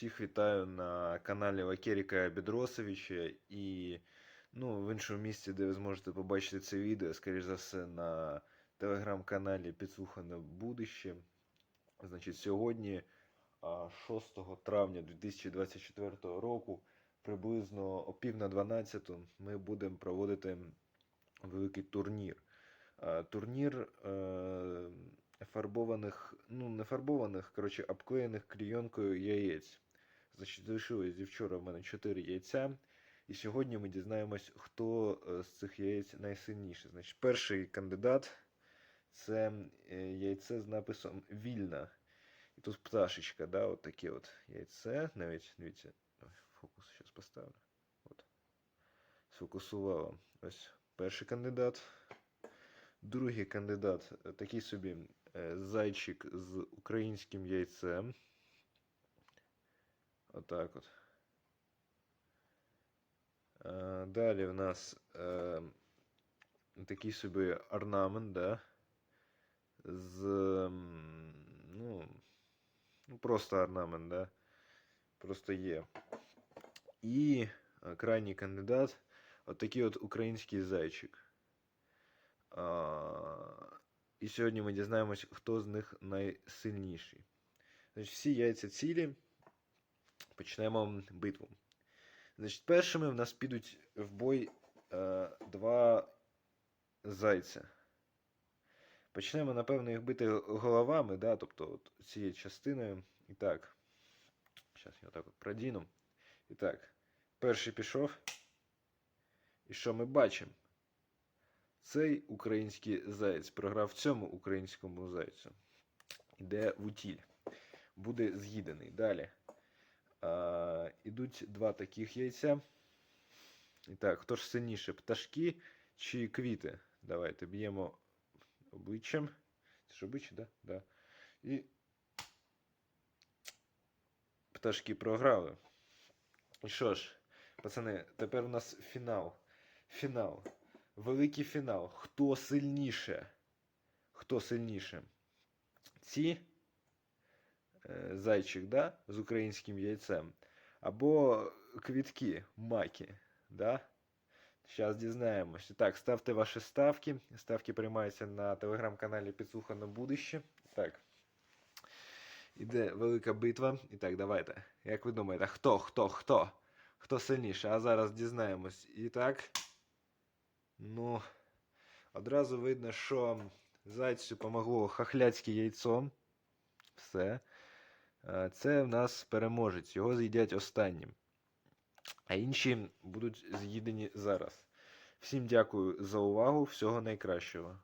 Всіх вітаю на каналі Вакеріка Бедросовича і ну, в іншому місці, де ви зможете побачити це відео, скоріш за все, на телеграм-каналі Підслухане Будище. Значить, сьогодні, 6 травня 2024 року, приблизно о пів на 12 ми будемо проводити великий турнір. Турнір е, фарбованих, ну не фарбованих, коротше, обклеєних клійонкою яєць. Залишилось зі вчора в мене 4 яйця. І сьогодні ми дізнаємось, хто е, з цих яєць найсильніший. Значить, перший кандидат це е, яйце з написом Вільна. І тут пташечка, да, от таке от яйце. Навіть, дивіться, ой, фокус зараз поставлю. От. Сфокусувало. Ось перший кандидат. Другий кандидат такий собі е, зайчик з українським яйцем. Отак от. Далі в нас е, такий собі орнамент, да? З. Ну, ну, просто орнамент, да? Просто є. І е, крайній кандидат отакий от український зайчик. А, і сьогодні ми дізнаємось, хто з них найсильніший. Значить, всі яйця цілі. Почнемо битву. Значить, першими в нас підуть в бой е, два зайця. Почнемо, напевно, їх бити головами, да, тобто от цією частиною. І так. Зараз я отак от продіну. І так, перший пішов. І що ми бачимо? Цей український заєць програв цьому українському зайцю. Іде в утіль. Буде з'їдений. Далі. А, ідуть два таких яйця. І так, хто ж сильніше? Пташки чи квіти? Давайте б'ємо обличчям. Це ж обличчя, да? Да. І пташки програли. І що ж, пацани, тепер у нас фінал. Фінал. Великий фінал. Хто сильніше? Хто сильніше? Ці е, зайчик, да? З українським яйцем. Або квітки, маки, да? Зараз дізнаємося. Так, ставте ваші ставки. Ставки приймаються на телеграм-каналі Підслухане Будище. Так. Іде велика битва. І так, давайте. Як ви думаєте, хто, хто, хто? Хто сильніше? А зараз дізнаємось. І так. Ну, одразу видно, що зайцю помогло хахляцьке яйцо. Все. Е, Це в нас переможець. Його з'їдять останнім. А інші будуть з'їдені зараз. Всім дякую за увагу. Всього найкращого.